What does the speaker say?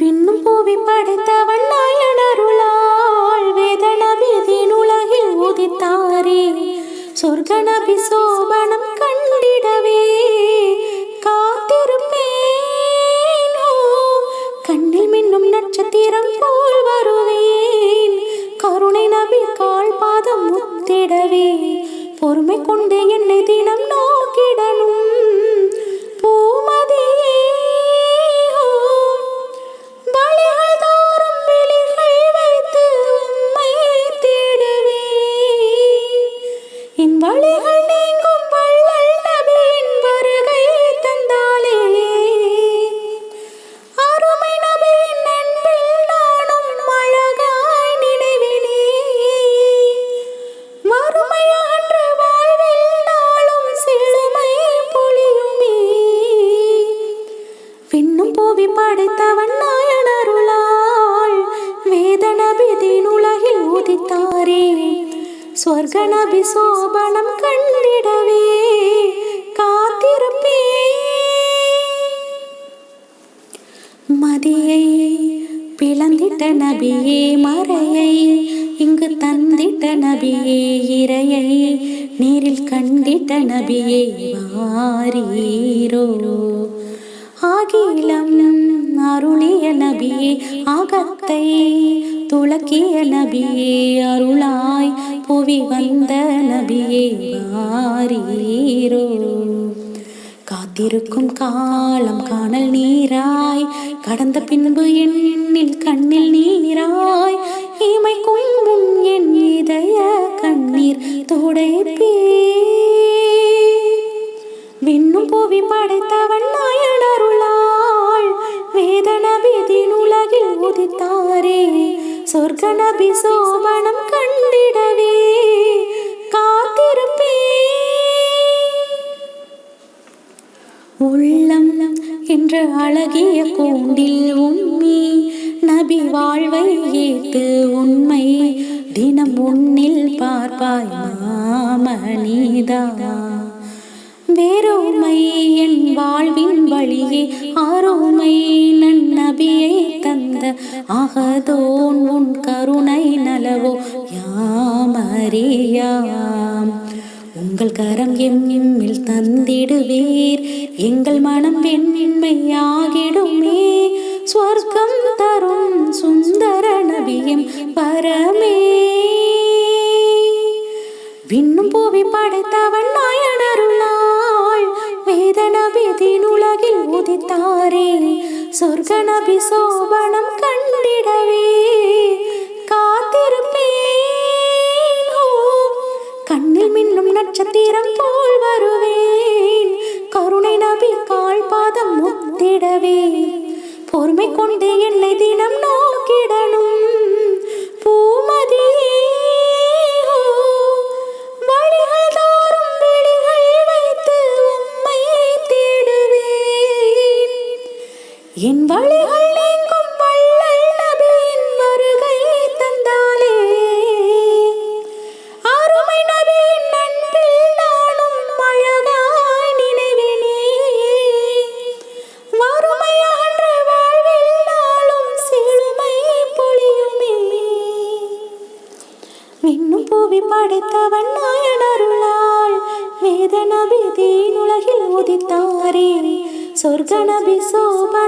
விண்ணும் பூவி படைத்தவன் நாயனருளாள் வேதனபிதின் உலகில் உதித்தாரே. சொர்க்கநபி சோபனம் கண்டிடவே. காத்திருப்பேன் கண்ணில் மின்னும் நட்சத்திரம் போல் வருவேன். கருணை நபி கால் பாதம் முத்திடவே. பொறுமை கொண்டு என்னை தினம் நோக்கிடணும். என் நீங்கும் வள்ளல் நபியின் வருகை தந்தாலே அருமை நபியின் அன்பில் நானும் அழகாய் நினைவினே. மறுமை அன்று வாழ்வில் நாளும் செழுமை பொழியுமே. விண்ணும் ஸ்வர்க கண்டிடவே காத்திருப்பே. மதியை பிளந்திட்ட நபியே மறையை இங்கு தந்திட்ட நபியே இறையை நேரில் கண்டிட்ட நபியே வாரீரோ. ஆகிலம் அருளிய நபியே ஆகத்தை துளக்கிய நபியே அருளாய் புவி வந்த நபியே வாரீரோ. காத்திருக்கும் காலம் காணல் நீராய் கடந்த பின்பு எண்ணில் கண்ணில் நீராய் இமைக்கும் முன் என் இதய கண்ணீர் தொடைப்பே விண்ணும் புவி படை சொர்க்க நபி சோபனம் கண்டிடவே காத்திருப்பேன் உள்ளம் என்ற அழகிய கூண்டில் உம்மி நபி வாழ்வை ஏத்து உண்மை தினம் உன்னில் பார்ப்பாய் மாமனிதா. வேறுமை என் வாழ்வின் வழியே ஆரோமை அகதோன் உன் கருணை நலவோ? யாமறியாம் உங்கள் கரம் எம்மில் தந்திடுவீர். எங்கள் மனம் வெண்மையாகிடுமே ஸ்வர்க்கம் தரும் சுந்தர நபியம் பரமே உலகில் உதித்தாரே சொர்க்க நபி சோபனம் கண்டிடவே. காத்திருப்பேன் கண்ணில் மின்னும் நட்சத்திரம் போல் வருவேன். கருணை நபி கால் பாதம் முத்திடவே. பொறுமை கொண்டு என்னை தினம் நோக்கிடணும். பூமதியே என் வழிகள் நீங்கும் வள்ளல் நபியின் வருகை தந்தாலே அருமை நபியின் அன்பில் நானும் அழகாய் நினைவினே. வறுமை அகன்ற வாழ்வில் நாளும் செழுமை பொழியுமே. விண்ணும் பூவி படைத்தவன் நாயன் அருளால் வேத நபி தீன் உலகில் உதித்தாரே. சொர்க்க நபி சோபா